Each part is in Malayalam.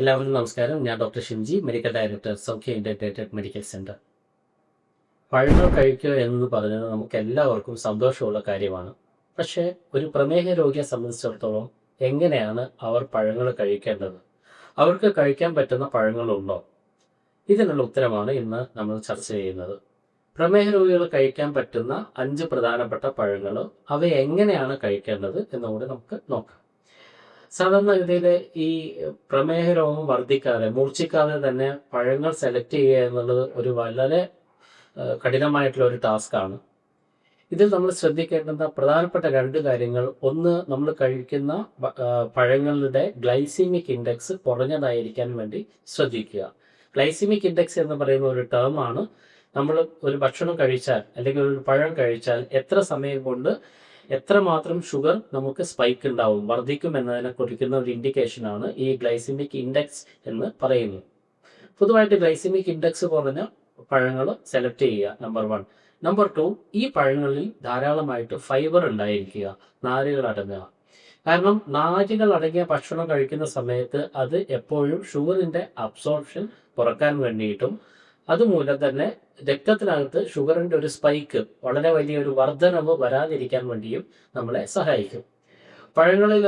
എല്ലാവർക്കും നമസ്കാരം. ഞാൻ doctor Shimji medical director Saukhya integrated medical centre പഴങ്ങൾ കഴിക്കുക എന്ന് പറയുന്നത് നമുക്ക് എല്ലാവർക്കും സന്തോഷമുള്ള കാര്യമാണ്. പക്ഷേ ഒരു പ്രമേഹ രോഗിയെ സംബന്ധിച്ചിടത്തോളം എങ്ങനെയാണ് അവർ പഴങ്ങൾ കഴിക്കേണ്ടത്? അവർക്ക് കഴിക്കാൻ പറ്റുന്ന പഴങ്ങളുണ്ടോ? ഇതിനുള്ള ഉത്തരമാണ് ഇന്ന് നമ്മൾ ചർച്ച ചെയ്യുന്നത്. പ്രമേഹ രോഗികൾ കഴിക്കാൻ പറ്റുന്ന അഞ്ച് പ്രധാനപ്പെട്ട പഴങ്ങൾ അവ എങ്ങനെയാണ് കഴിക്കേണ്ടത് എന്നുകൂടി നമുക്ക് നോക്കാം. സാധാരണഗതിയിൽ ഈ പ്രമേഹ രോഗം വർദ്ധിക്കാതെ മൂർച്ഛിക്കാതെ തന്നെ പഴങ്ങൾ സെലക്ട് ചെയ്യുക എന്നുള്ളത് ഒരു വളരെ കഠിനമായിട്ടുള്ള ഒരു ടാസ്ക്കാണ് ഇതിൽ നമ്മൾ ശ്രദ്ധിക്കേണ്ടുന്ന പ്രധാനപ്പെട്ട രണ്ട് കാര്യങ്ങൾ. ഒന്ന് നമ്മൾ കഴിക്കുന്ന പഴങ്ങളുടെ ഗ്ലൈസിമിക് ഇൻഡെക്സ് കുറഞ്ഞതായിരിക്കാൻ വേണ്ടി ശ്രദ്ധിക്കുക. ഗ്ലൈസിമിക് ഇൻഡെക്സ് എന്ന് പറയുന്ന ഒരു ടേം ആണ്. നമ്മൾ ഒരു ഭക്ഷണം കഴിച്ചാൽ അല്ലെങ്കിൽ ഒരു പഴം കഴിച്ചാൽ എത്ര സമയം കൊണ്ട് എത്രമാത്രം ഷുഗർ നമുക്ക് സ്പൈക്ക് ഉണ്ടാവും വർദ്ധിക്കും എന്നതിനെ കുറിക്കുന്ന ഒരു ഇൻഡിക്കേഷൻ ആണ് ഈ ഗ്ലൈസിമിക് ഇൻഡെക്സ് എന്ന് പറയുന്നത്. പൊതുവായിട്ട് ഗ്ലൈസിമിക് ഇൻഡെക്സ് കുറഞ്ഞ പഴങ്ങൾ സെലക്ട് ചെയ്യുക നമ്പർ വൺ നമ്പർ ടു ഈ പഴങ്ങളിൽ ധാരാളമായിട്ട് ഫൈബർ ഉണ്ടായിരിക്കുക നാരുകൾ അടങ്ങുക. കാരണം നാരുകൾ അടങ്ങിയ ഭക്ഷണം കഴിക്കുന്ന സമയത്ത് അത് എപ്പോഴും ഷുഗറിന്റെ അബ്സോർപ്ഷൻ കുറയ്ക്കാൻ വേണ്ടിയിട്ടും അതുമൂലം തന്നെ രക്തത്തിനകത്ത് ഷുഗറിന്റെ ഒരു സ്പൈക്ക് വളരെ വലിയൊരു വർധനവ് വരാതിരിക്കാൻ വേണ്ടിയും നമ്മളെ സഹായിക്കും. പഴങ്ങളിൽ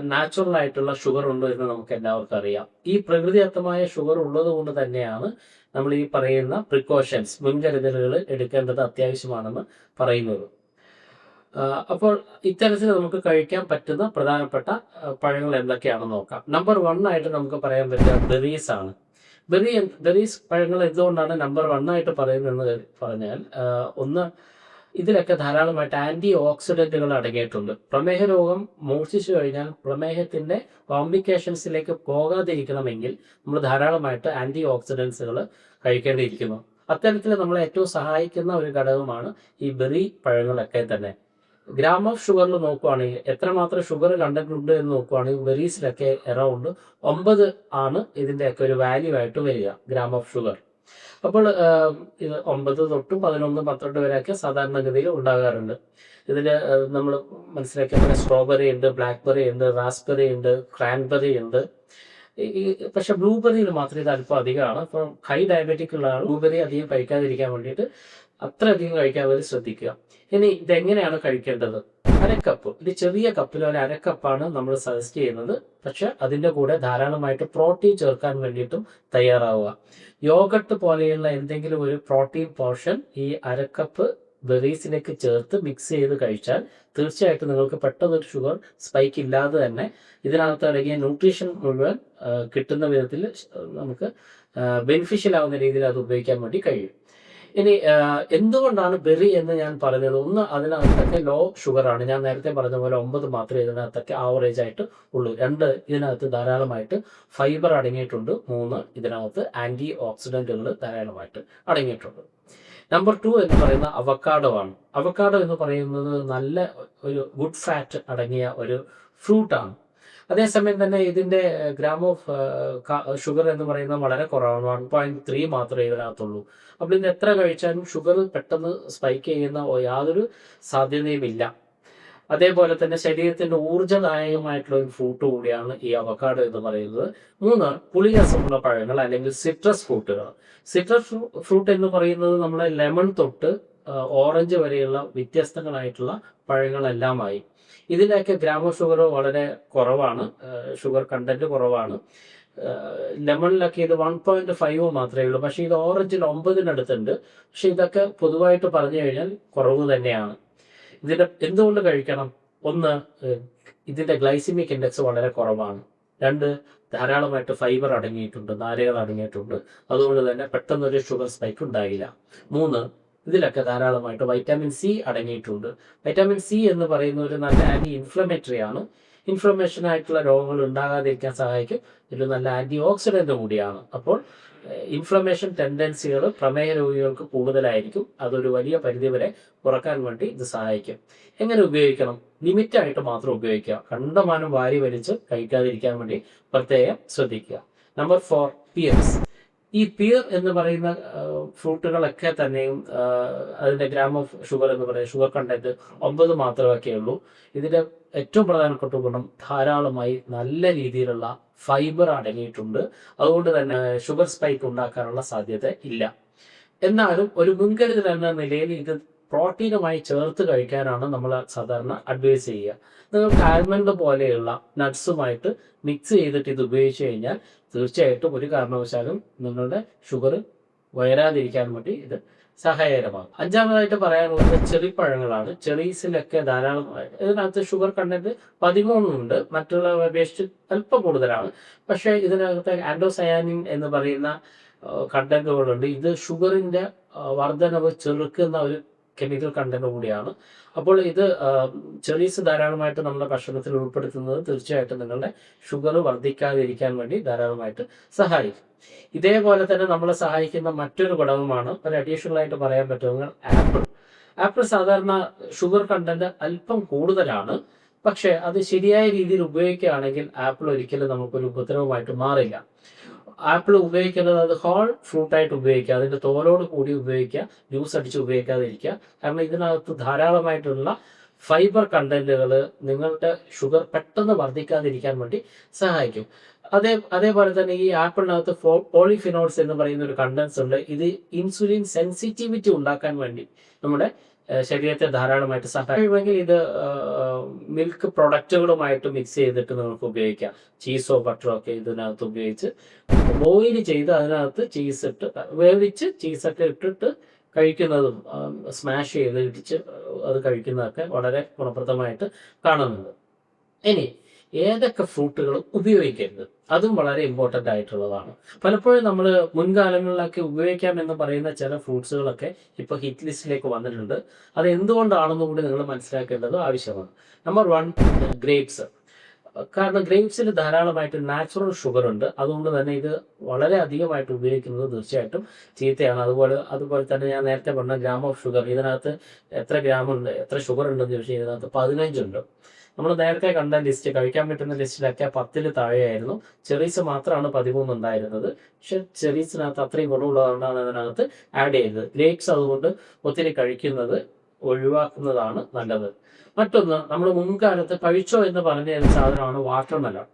നാച്ചുറൽ ആയിട്ടുള്ള ഷുഗർ ഉണ്ട് എന്ന് നമുക്ക് എല്ലാവർക്കും അറിയാം. ഈ പ്രകൃതിദത്തമായ ഷുഗർ ഉള്ളത് കൊണ്ട് തന്നെയാണ് നമ്മൾ ഈ പറയുന്ന പ്രിക്കോഷൻസ് മുൻകരുതലുകൾ എടുക്കേണ്ടത് അത്യാവശ്യമാണെന്ന് പറയുന്നത്. അപ്പോൾ ഇത്തരത്തിൽ നമുക്ക് കഴിക്കാൻ പറ്റുന്ന പ്രധാനപ്പെട്ട പഴങ്ങൾ എന്തൊക്കെയാണെന്ന് നോക്കാം. നമ്പർ വൺ ആയിട്ട് നമുക്ക് പറയാൻ പറ്റുക ബെറീസ് ആണ്. ബെറി ബെറീസ് പഴങ്ങൾ എന്തുകൊണ്ടാണ് നമ്പർ വൺ ആയിട്ട് പറയുന്നതെന്ന് പറഞ്ഞാൽ ഒന്ന് ഇതിലൊക്കെ ധാരാളമായിട്ട് ആന്റി ഓക്സിഡന്റുകൾ അടങ്ങിയിട്ടുണ്ട്. പ്രമേഹ രോഗം മൂർച്ഛിച്ചു കഴിഞ്ഞാൽ പ്രമേഹത്തിന്റെ കോംപ്ലിക്കേഷൻസിലേക്ക് പോകാതിരിക്കണമെങ്കിൽ നമ്മൾ ധാരാളമായിട്ട് ആന്റി ഓക്സിഡൻസുകൾ കഴിക്കേണ്ടിയിരിക്കുന്നു. അത്തരത്തിൽ നമ്മളെ ഏറ്റവും സഹായിക്കുന്ന ഒരു ഘടകമാണ് ഈ ബെറി പഴങ്ങളൊക്കെ തന്നെ. ഗ്രാം ഓഫ് ഷുഗറിൽ നോക്കുവാണെങ്കിൽ എത്രമാത്രം ഷുഗർ കണ്ടന്റ് ഉണ്ട് എന്ന് നോക്കുവാണെങ്കിൽ വെറീസിലൊക്കെ എറൗണ്ട് ഒമ്പത് ആണ് ഇതിന്റെയൊക്കെ ഒരു വാല്യൂ ആയിട്ട് വരിക ഗ്രാം ഓഫ് ഷുഗർ. അപ്പോൾ ഇത് ഒമ്പത് തൊട്ട് പതിനൊന്ന് പന്ത്രണ്ട് വരെയൊക്കെ സാധാരണഗതിയിൽ ഉണ്ടാകാറുണ്ട്. ഇതിൽ നമ്മൾ മനസ്സിലാക്കിയ സ്ട്രോബെറി ഉണ്ട് ബ്ലാക്ക്ബെറി ഉണ്ട് റാസ്ബെറി ഉണ്ട് ക്രാൻബെറി ഉണ്ട്. ഈ പക്ഷെ ബ്ലൂബെറിയിൽ മാത്രം ഇത് അല്പം അധികമാണ്. അപ്പം ഹൈ ഡയബറ്റിക് ഉള്ള ആൾ ബ്ലൂബെറി അധികം കഴിക്കാതിരിക്കാൻ വേണ്ടിയിട്ട് അത്ര അധികം കഴിക്കാൻ വേണ്ടി ശ്രദ്ധിക്കുക. ഇനി ഇതെങ്ങനെയാണ് കഴിക്കേണ്ടത്? അരക്കപ്പ്. ഒരു ചെറിയ കപ്പിൽ ഒരു അരക്കപ്പാണ് നമ്മൾ സജസ്റ്റ് ചെയ്യുന്നത്. പക്ഷെ അതിന്റെ കൂടെ ധാരാളമായിട്ട് പ്രോട്ടീൻ ചേർക്കാൻ വേണ്ടിയിട്ടും തയ്യാറാവുക. യോഗട്ട് പോലെയുള്ള എന്തെങ്കിലും ഒരു പ്രോട്ടീൻ പോർഷൻ ഈ അരക്കപ്പ് ബെറീസിലേക്ക് ചേർത്ത് മിക്സ് ചെയ്ത് കഴിച്ചാൽ തീർച്ചയായിട്ടും നിങ്ങൾക്ക് പെട്ടെന്ന് ഒരു ഷുഗർ സ്പൈക്ക് ഇല്ലാതെ തന്നെ ഇതിനകത്ത് അടങ്ങിയ ന്യൂട്രീഷൻ മുഴുവൻ കിട്ടുന്ന വിധത്തിൽ നമുക്ക് ബെനിഫിഷ്യൽ ആവുന്ന രീതിയിൽ അത് ഉപയോഗിക്കാൻ വേണ്ടി കഴിയും. ഇനി എന്തുകൊണ്ടാണ് ബെറി എന്ന് ഞാൻ പറഞ്ഞത്? ഒന്ന് അതിനകത്തൊക്കെ ലോ ഷുഗർ ആണ്. ഞാൻ നേരത്തെ പറഞ്ഞ പോലെ ഒമ്പത് മാത്രമേ ഇതിനകത്തൊക്കെ ആവറേജ് ആയിട്ട് ഉള്ളൂ. രണ്ട് ഇതിനകത്ത് ധാരാളമായിട്ട് ഫൈബർ അടങ്ങിയിട്ടുണ്ട്. മൂന്ന് ഇതിനകത്ത് ആന്റി ഓക്സിഡന്റുകൾ ധാരാളമായിട്ട് അടങ്ങിയിട്ടുണ്ട്. നമ്പർ ടു എന്ന് പറയുന്ന അവക്കാഡോ ആണ്. അവക്കാഡോ എന്ന് പറയുന്നത് നല്ല ഒരു ഗുഡ് ഫാറ്റ് അടങ്ങിയ ഒരു ഫ്രൂട്ടാണ് അതേസമയം തന്നെ ഇതിന്റെ ഗ്രാം ഓഫ് ഷുഗർ എന്ന് പറയുന്നത് വളരെ കുറവാണ്. വൺ പോയിന്റ് ത്രീ മാത്രമേ ഇതിനകത്തുള്ളൂ. അപ്പോൾ ഇത് എത്ര കഴിച്ചാലും ഷുഗർ പെട്ടെന്ന് സ്പൈക്ക് ചെയ്യുന്ന യാതൊരു സാധ്യതയുമില്ല. അതേപോലെ തന്നെ ശരീരത്തിന്റെ ഊർജദായകമായിട്ടുള്ള ഒരു ഫ്രൂട്ട് കൂടിയാണ് ഈ അവക്കാഡോ എന്ന് പറയുന്നത്. മൂന്ന് പുളിരസമുള്ള പഴങ്ങൾ അല്ലെങ്കിൽ സിട്രസ് ഫ്രൂട്ടുകൾ സിട്രസ് ഫ്രൂട്ട് എന്ന് പറയുന്നത് നമ്മുടെ ലെമൺ തൊട്ട് ഓറഞ്ച് വരെയുള്ള വ്യത്യസ്തങ്ങളായിട്ടുള്ള പഴങ്ങളെല്ലാമായി. ഇതിന്റെയൊക്കെ ഗ്രാമ ഷുഗർ വളരെ കുറവാണ്. ഷുഗർ കണ്ടന്റ് കുറവാണ്. ലെമണിലൊക്കെ ഇത് വൺ പോയിന്റ് ഫൈവ് മാത്രമേ ഉള്ളൂ. പക്ഷേ ഇത് ഓറഞ്ചിൽ ഒമ്പതിനടുത്തുണ്ട് പക്ഷെ ഇതൊക്കെ പൊതുവായിട്ട് പറഞ്ഞു കഴിഞ്ഞാൽ കുറവ് തന്നെയാണ്. ഇതിന്റെ എന്തുകൊണ്ട് കഴിക്കണം? ഒന്ന് ഇതിന്റെ ഗ്ലൈസിമിക് ഇൻഡെക്സ് വളരെ കുറവാണ്. രണ്ട് ധാരാളമായിട്ട് ഫൈബർ അടങ്ങിയിട്ടുണ്ട് നാരുകൾ അടങ്ങിയിട്ടുണ്ട്. അതുകൊണ്ട് തന്നെ പെട്ടെന്നൊരു ഷുഗർ സ്പൈക്ക് ഉണ്ടാകില്ല മൂന്ന് ഇതിലൊക്കെ ധാരാളമായിട്ട് വൈറ്റാമിൻ സി അടങ്ങിയിട്ടുണ്ട്. വൈറ്റാമിൻ സി എന്ന് പറയുന്ന ഒരു നല്ല ആന്റി ഇൻഫ്ലമേറ്ററി ആണ്. ഇൻഫ്ലമേഷൻ ആയിട്ടുള്ള രോഗങ്ങൾ ഉണ്ടാകാതിരിക്കാൻ സഹായിക്കും. ഇതൊരു നല്ല ആന്റി ഓക്സിഡന്റ് കൂടിയാണ്. അപ്പോൾ ഇൻഫ്ലമേഷൻ ടെൻഡൻസികൾ പ്രമേഹ രോഗികൾക്ക് കൂടുതലായിരിക്കും. അതൊരു വലിയ പരിധിവരെ കുറയ്ക്കാൻ വേണ്ടി ഇത് സഹായിക്കും. എങ്ങനെ ഉപയോഗിക്കണം? ലിമിറ്റ് ആയിട്ട് മാത്രം ഉപയോഗിക്കുക. കണ്ടമാനം വാരി വലിച്ച് കഴിക്കാതിരിക്കാൻ വേണ്ടി പ്രത്യേകം ശ്രദ്ധിക്കുക. നമ്പർ ഫോർ പിയർസ് ഈ പിയർ എന്ന് പറയുന്ന ഫ്രൂട്ടുകളൊക്കെ തന്നെയും അതിന്റെ ഗ്രാം ഓഫ് ഷുഗർ എന്ന് പറയുന്നത് ഷുഗർ കണ്ടന്റ് ഒമ്പത് മാത്രമൊക്കെ ഉള്ളൂ. ഇതിന്റെ ഏറ്റവും പ്രധാനപ്പെട്ട ഗുണം ധാരാളമായി നല്ല രീതിയിലുള്ള ഫൈബർ അടങ്ങിയിട്ടുണ്ട്. അതുകൊണ്ട് തന്നെ ഷുഗർ സ്പൈക്ക് ഉണ്ടാക്കാനുള്ള സാധ്യത ഇല്ല. എന്നാലും ഒരു മുൻകരുതൽ എന്ന നിലയിൽ ഇത് പ്രോട്ടീനുമായി ചേർത്ത് കഴിക്കാനാണ് നമ്മൾ സാധാരണ അഡ്വൈസ് ചെയ്യുക. നിങ്ങൾക്ക് ആൽമണ്ട് പോലെയുള്ള നട്ട്സുമായിട്ട് മിക്സ് ചെയ്തിട്ട് ഇത് ഉപയോഗിച്ച് കഴിഞ്ഞാൽ തീർച്ചയായിട്ടും ഒരു കാരണവശാലും നിങ്ങളുടെ ഷുഗർ വയരാതിരിക്കാൻ വേണ്ടി ഇത് സഹായകരമാകും. അഞ്ചാമതായിട്ട് പറയാനുള്ളത് ചെറി പഴങ്ങളാണ്. ചെറീസിലൊക്കെ ധാരാളം ഇതിനകത്ത് ഷുഗർ കണ്ടന്റ് പതിമൂന്നുണ്ട്. മറ്റുള്ള അപേക്ഷിച്ച് അല്പം കൂടുതലാണ്. പക്ഷേ ഇതിനകത്ത് ആൻഡോസയാനിൻ എന്ന് പറയുന്ന കണ്ടന്റുകളുണ്ട് ഇത് ഷുഗറിന്റെ വർധനവ് ചെറുക്കുന്ന ഒരു കെമിക്കൽ കണ്ടന്റ് കൂടിയാണ്. അപ്പോൾ ഇത് ചെറീസ് ധാരാളമായിട്ട് നമ്മുടെ ഭക്ഷണത്തിൽ ഉൾപ്പെടുത്തുന്നത് തീർച്ചയായിട്ടും നിങ്ങളുടെ ഷുഗർ വർദ്ധിക്കാതിരിക്കാൻ വേണ്ടി ധാരാളമായിട്ട് സഹായിക്കും. ഇതേപോലെ തന്നെ നമ്മളെ സഹായിക്കുന്ന മറ്റൊരു ഘടകമാണ് ഒരു അഡീഷണൽ ആയിട്ട് പറയാൻ പറ്റുന്നത് ആപ്പിൾ. ആപ്പിൾ സാധാരണ ഷുഗർ കണ്ടന്റ് അല്പം കൂടുതലാണ്. പക്ഷേ അത് ശരിയായ രീതിയിൽ ഉപയോഗിക്കുകയാണെങ്കിൽ ആപ്പിൾ ഒരിക്കലും നമുക്കൊരു ഉപദ്രവമായിട്ട് മാറില്ല. ആപ്പിൾ ഉപയോഗിക്കുന്നത് അത് ഹോൾ ഫ്രൂട്ടായിട്ട് ഉപയോഗിക്കുക അതിന്റെ തോലോട് കൂടി ഉപയോഗിക്കുക ജ്യൂസ് അടിച്ച് ഉപയോഗിക്കാതിരിക്കുക. കാരണം ഇതിനകത്ത് ധാരാളമായിട്ടുള്ള ഫൈബർ കണ്ടന്റുകൾ നിങ്ങളുടെ ഷുഗർ പെട്ടെന്ന് വർദ്ധിക്കാതിരിക്കാൻ വേണ്ടി സഹായിക്കും. അതേ അതേപോലെ തന്നെ ഈ ആപ്പിളിനകത്ത് പോളിഫിനോൾസ് എന്ന് പറയുന്ന ഒരു കണ്ടൻസ് ഉണ്ട്. ഇത് ഇൻസുലിൻ സെൻസിറ്റിവിറ്റി ഉണ്ടാക്കാൻ വേണ്ടി നമ്മുടെ ശരീരത്തെ ധാരാളമായിട്ട് സഹായിക്കുമെങ്കിൽ ഇത് മിൽക്ക് പ്രൊഡക്റ്റുകളുമായിട്ട് മിക്സ് ചെയ്തിട്ട് നമുക്ക് ഉപയോഗിക്കാം. ചീസോ ബട്ടറോ ഒക്കെ ഇതിനകത്ത് ഉപയോഗിച്ച് ബോയിൽ ചെയ്ത് അതിനകത്ത് ചീസ് ഇട്ട് വേവിച്ച് ചീസൊക്കെ ഇട്ടിട്ട് കഴിക്കുന്നതും സ്മാഷ് ചെയ്ത് ഇടിച്ച് അത് കഴിക്കുന്നതൊക്കെ വളരെ ഗുണപ്രദമായിട്ട് കാണുന്നുണ്ട്. ഇനി ഏതൊക്കെ ഫ്രൂട്ടുകൾ ഉപയോഗിക്കരുത്? അതും വളരെ ഇമ്പോർട്ടന്റ് ആയിട്ടുള്ളതാണ്. പലപ്പോഴും നമ്മൾ മുൻകാലങ്ങളിലൊക്കെ ഉപയോഗിക്കാം എന്ന് പറയുന്ന ചില ഫ്രൂട്ട്സുകളൊക്കെ ഇപ്പോൾ ഹിറ്റ് ലിസ്റ്റിലേക്ക് വന്നിട്ടുണ്ട്. അത് എന്തുകൊണ്ടാണെന്ന് കൂടി നിങ്ങൾ മനസ്സിലാക്കേണ്ടത് ആവശ്യമാണ്. നമ്പർ വൺ ഗ്രേപ്സ് കാരണം ഗ്രേപ്സിൽ ധാരാളമായിട്ട് നാച്ചുറൽ ഷുഗർ ഉണ്ട്. അതുകൊണ്ട് തന്നെ ഇത് വളരെ അധികമായിട്ട് ഉപയോഗിക്കുന്നത് തീർച്ചയായിട്ടും ചീത്തയാണ്. അതുപോലെ അതുപോലെ തന്നെ ഞാൻ നേരത്തെ പറഞ്ഞ ഗ്രാം ഓഫ് ഷുഗർ ഇതിനകത്ത് എത്ര ഗ്രാം ഉണ്ട് എത്ര ഷുഗർ ഉണ്ടെന്ന് ചോദിച്ചാൽ ഇതിനകത്ത് പതിനഞ്ചുണ്ട് നമ്മൾ നേരത്തെ കണ്ട ലിസ്റ്റ് കഴിക്കാൻ പറ്റുന്ന ലിസ്റ്റിലൊക്കെ പത്തിൽ താഴെയായിരുന്നു. ചെറീസ് മാത്രമാണ് പതിമൂന്ന് ഉണ്ടായിരുന്നത് പക്ഷെ ചെറീസിനകത്ത് അത്രയും ഗുണമുള്ളതുകൊണ്ടാണ് അതിനകത്ത് ആഡ് ചെയ്തത്. ഗ്രേപ്സ് അതുകൊണ്ട് ഒത്തിരി കഴിക്കുന്നത് ഒഴിവാക്കുന്നതാണ് നല്ലത്. മറ്റൊന്ന് നമ്മൾ മുൻകാലത്ത് പഴിച്ചോ എന്ന് പറഞ്ഞ സാധനമാണ് വാട്ടർമെലൺ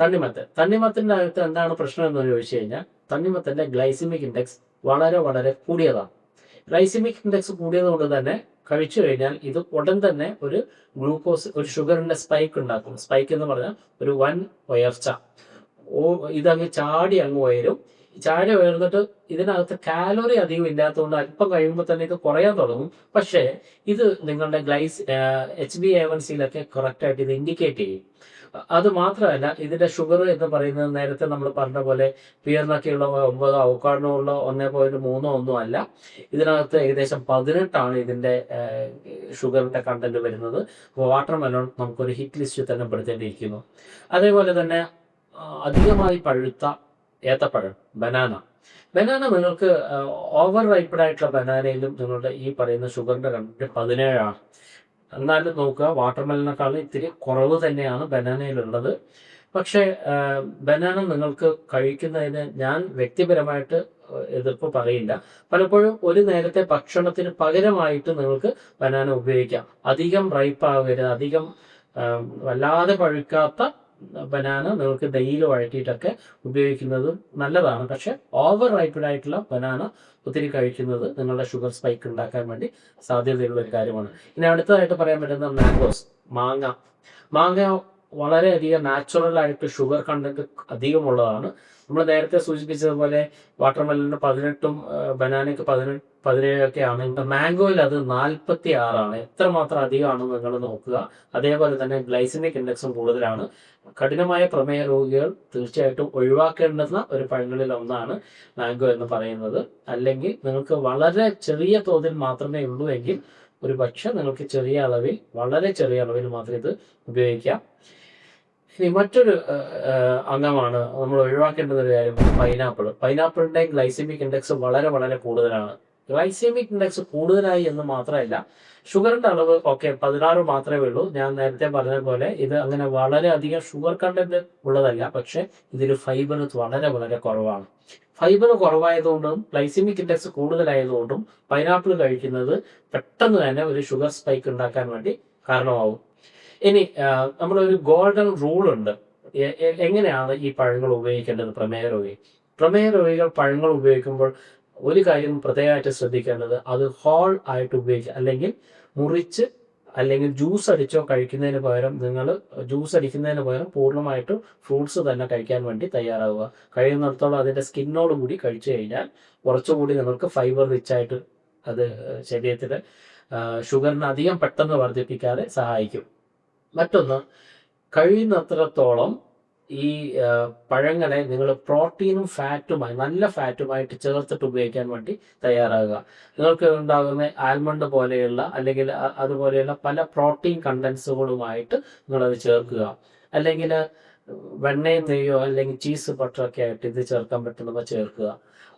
തണ്ണിമത്തൻ. തണ്ണിമത്തന്റെ അകത്ത് എന്താണ് പ്രശ്നം എന്ന് ചോദിച്ചു കഴിഞ്ഞാൽ തണ്ണിമത്തന്റെ ഗ്ലൈസിമിക് ഇൻഡെക്സ് വളരെ വളരെ കൂടിയതാണ്. ഗ്ലൈസിമിക് ഇൻഡെക്സ് കൂടിയത് കൊണ്ട് തന്നെ കഴിച്ചു കഴിഞ്ഞാൽ ഇത് ഉടൻ തന്നെ ഒരു ഗ്ലൂക്കോസ് ഒരു ഷുഗറിന്റെ സ്പൈക്ക് ഉണ്ടാക്കും. സ്പൈക്ക് എന്ന് പറഞ്ഞാൽ ഒരു വൻ ഉയർച്ച. ഓ ഇതങ്ങ് ചാടി അങ്ങ് ഉയരും. ചാടി ഉയർന്നിട്ട് ഇതിനകത്ത് കാലോറി അധികം ഇല്ലാത്തതുകൊണ്ട് അല്പം കഴിയുമ്പോൾ തന്നെ ഇത് കുറയാൻ തുടങ്ങും. പക്ഷേ ഇത് നിങ്ങളുടെ ഗ്ലൈസ് എച്ച് ബി എ വൺ സിയിലൊക്കെ കറക്റ്റായിട്ട് ഇത് ഇൻഡിക്കേറ്റ് ചെയ്യും. അത് മാത്രമല്ല ഇതിന്റെ ഷുഗർ എന്ന് പറയുന്നത് നേരത്തെ നമ്മൾ പറഞ്ഞ പോലെ പിയറിനൊക്കെയുള്ള ഒമ്പതോ അവക്കാടിനോ ഉള്ള ഒന്നേ പോയിന്റ് മൂന്നോ ഒന്നും അല്ല. ഇതിനകത്ത് ഏകദേശം പതിനെട്ടാണ് ഇതിന്റെ ഷുഗറിന്റെ കണ്ടന്റ് വരുന്നത്. വാട്ടർ മെലോൺ നമുക്കൊരു ഹിറ്റ് ലിസ്റ്റിൽ തന്നെ പെടുത്തേണ്ടിയിരിക്കുന്നു. അതേപോലെ തന്നെ അധികമായി പഴുത്ത ഏത്തപ്പഴം ബനാന. ബനാന നിങ്ങൾക്ക് ഓവർ റൈപ്പഡ് ആയിട്ടുള്ള ബനാനയിലും നിങ്ങളുടെ ഈ പറയുന്ന ഷുഗറിന്റെ കണ്ടിട്ട് പതിനേഴാണ്. എന്നാലും നോക്കുക വാട്ടർമെലിനേക്കാളും ഇത്തിരി കുറവ് തന്നെയാണ് ബനാനയിലുള്ളത്. പക്ഷേ ബനാന നിങ്ങൾക്ക് കഴിക്കുന്നതിന് ഞാൻ വ്യക്തിപരമായിട്ട് എതിർപ്പ് പറയില്ല. പലപ്പോഴും ഒരു നേരത്തെ ഭക്ഷണത്തിന് പകരമായിട്ട് നിങ്ങൾക്ക് ബനാന ഉപയോഗിക്കാം. അധികം റൈപ്പ് ആകരുത് അധികം വല്ലാതെ പഴുക്കാത്ത ബനാന നിങ്ങൾക്ക് ഡെയിലി വഴറ്റിയിട്ടൊക്കെ ഉപയോഗിക്കുന്നത് നല്ലതാണ്. പക്ഷെ ഓവർ റൈപ്പഡ് ആയിട്ടുള്ള ബനാന ഒത്തിരി കഴിക്കുന്നത് നിങ്ങളുടെ ഷുഗർ സ്പൈക്ക് ഉണ്ടാക്കാൻ വേണ്ടി സാധ്യതയുള്ള ഒരു കാര്യമാണ്. ഇനി അടുത്തതായിട്ട് പറയാൻ പറ്റുന്ന മാംഗോസ് മാങ്ങ. മാങ്ങ വളരെയധികം നാച്ചുറൽ ആയിട്ട് ഷുഗർ കണ്ടന്റ് അധികമുള്ളതാണ്. നമ്മൾ നേരത്തെ സൂചിപ്പിച്ചതുപോലെ വാട്ടർമെലിന് പതിനെട്ടും ബനാനയ്ക്ക് പതിനെട്ട് പതിനേഴൊക്കെ ആണ് മാംഗോയിൽ അത് നാൽപ്പത്തി ആറാണ് എത്രമാത്രം അധികമാണ് നിങ്ങൾ നോക്കുക. അതേപോലെ തന്നെ ഗ്ലൈസിമിക് ഇൻഡെക്സും കൂടുതലാണ്. കഠിനമായ പ്രമേയ രോഗികൾ തീർച്ചയായിട്ടും ഒഴിവാക്കേണ്ടുന്ന ഒരു പഴങ്ങളിൽ ഒന്നാണ് മാംഗോ എന്ന് പറയുന്നത്. അല്ലെങ്കിൽ നിങ്ങൾക്ക് വളരെ ചെറിയ തോതിൽ മാത്രമേ ഉള്ളൂ എങ്കിൽ ഒരു പക്ഷെ നിങ്ങൾക്ക് ചെറിയ അളവിൽ വളരെ ചെറിയ അളവിൽ മാത്രം ഇത് ഉപയോഗിക്കാം. ഇനി മറ്റൊരു അംഗമാണ് നമ്മൾ ഒഴിവാക്കേണ്ടുന്ന ഒരു കാര്യം പൈനാപ്പിൾ പൈനാപ്പിളിന്റെ ഗ്ലൈസമിക് ഇൻഡെക്സ് വളരെ വളരെ കൂടുതലാണ്. ഗ്ലൈസമിക് ഇൻഡെക്സ് കൂടുതലായി എന്ന് മാത്രമല്ല ഷുഗറിന്റെ അളവ് ഓക്കെ പതിനാറ് മാത്രമേ ഉള്ളൂ. ഞാൻ നേരത്തെ പറഞ്ഞ പോലെ ഇത് അങ്ങനെ വളരെ അധികം ഷുഗർ കണ്ടന്റ് ഉള്ളതല്ല പക്ഷെ ഇതിൽ ഫൈബർ വളരെ വളരെ കുറവാണ്. ഫൈബർ കുറവായതുകൊണ്ടും ഗ്ലൈസമിക് ഇൻഡെക്സ് കൂടുതലായതുകൊണ്ടും പൈനാപ്പിൾ കഴിക്കുന്നത് പെട്ടെന്ന് തന്നെ ഒരു ഷുഗർ സ്പൈക്ക് ഉണ്ടാക്കാൻ വേണ്ടി കാരണമാവും. ഇനി നമ്മളൊരു ഗോൾഡൻ റൂൾ ഉണ്ട് എങ്ങനെയാണ് ഈ പഴങ്ങൾ ഉപയോഗിക്കേണ്ടത് പ്രമേയ രോഗി? പ്രമേയ രോഗികൾ പഴങ്ങൾ ഉപയോഗിക്കുമ്പോൾ ഒരു കാര്യം പ്രത്യേകമായിട്ട് ശ്രദ്ധിക്കേണ്ടത് അത് ഹോൾ ആയിട്ട് ഉപയോഗിക്കുക. അല്ലെങ്കിൽ മുറിച്ച് അല്ലെങ്കിൽ ജ്യൂസ് അടിച്ചോ കഴിക്കുന്നതിന് പകരം നിങ്ങൾ ജ്യൂസ് അടിക്കുന്നതിന് പകരം പൂർണമായിട്ടും ഫ്രൂട്ട്സ് തന്നെ കഴിക്കാൻ വേണ്ടി തയ്യാറാവുക. കഴിയുന്നിടത്തോളം അതിന്റെ സ്കിന്നോട് കൂടി കഴിച്ചു കഴിഞ്ഞാൽ കുറച്ചുകൂടി നിങ്ങൾക്ക് ഫൈബർ റിച്ച് ആയിട്ട് അത് ശരീരത്തിൽ ഷുഗറിനെ അധികം പെട്ടെന്ന് വർദ്ധിപ്പിക്കാതെ സഹായിക്കും. മറ്റൊന്ന് കഴിയുന്നത്രത്തോളം ഈ പഴങ്ങളെ നിങ്ങൾ പ്രോട്ടീനും ഫാറ്റുമായി നല്ല ഫാറ്റുമായിട്ട് ചേർത്തിട്ട് ഉപയോഗിക്കാൻ വേണ്ടി തയ്യാറാകുക. നിങ്ങൾക്ക് ഉണ്ടാകുന്ന ആൽമണ്ട് പോലെയുള്ള അല്ലെങ്കിൽ അതുപോലെയുള്ള പല പ്രോട്ടീൻ കണ്ടൻസുകളുമായിട്ട് നിങ്ങളത് ചേർക്കുക. അല്ലെങ്കിൽ വെണ്ണയും നെയ്യോ അല്ലെങ്കിൽ ചീസ് ബട്ടറൊക്കെ ആയിട്ട് ഇത് ചേർക്കാൻ പറ്റുന്നവ ചേർക്കുക.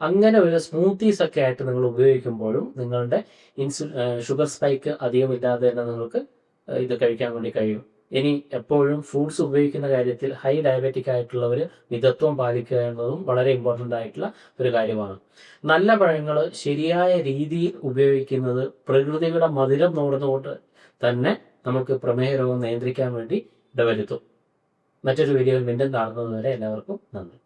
അങ്ങനെ ഒരു സ്മൂത്തീസ് ഒക്കെ ആയിട്ട് നിങ്ങൾ ഉപയോഗിക്കുമ്പോഴും നിങ്ങളുടെ ഇൻസു ഷുഗർ സ്പൈക്ക് അധികം ഇല്ലാതെ തന്നെ നിങ്ങൾക്ക് ഇത് കഴിക്കാൻ വേണ്ടി കഴിയും. ഇനി എപ്പോഴും ഫ്രൂട്ട്സ് ഉപയോഗിക്കുന്ന കാര്യത്തിൽ ഹൈ ഡയബറ്റിക് ആയിട്ടുള്ളവർ മിതത്വം പാലിക്കുക എന്നതും വളരെ ഇമ്പോർട്ടന്റ് ആയിട്ടുള്ള ഒരു കാര്യമാണ്. നല്ല പഴങ്ങൾ ശരിയായ രീതിയിൽ ഉപയോഗിക്കുന്നത് പ്രകൃതിയുടെ മധുരം നോടുന്നതുകൊണ്ട് തന്നെ നമുക്ക് പ്രമേഹ രോഗം നിയന്ത്രിക്കാൻ വേണ്ടി ഇടവരുത്തും. മറ്റൊരു വീഡിയോയിൽ വീണ്ടും കാണുന്നതുവരെ എല്ലാവർക്കും നന്ദി.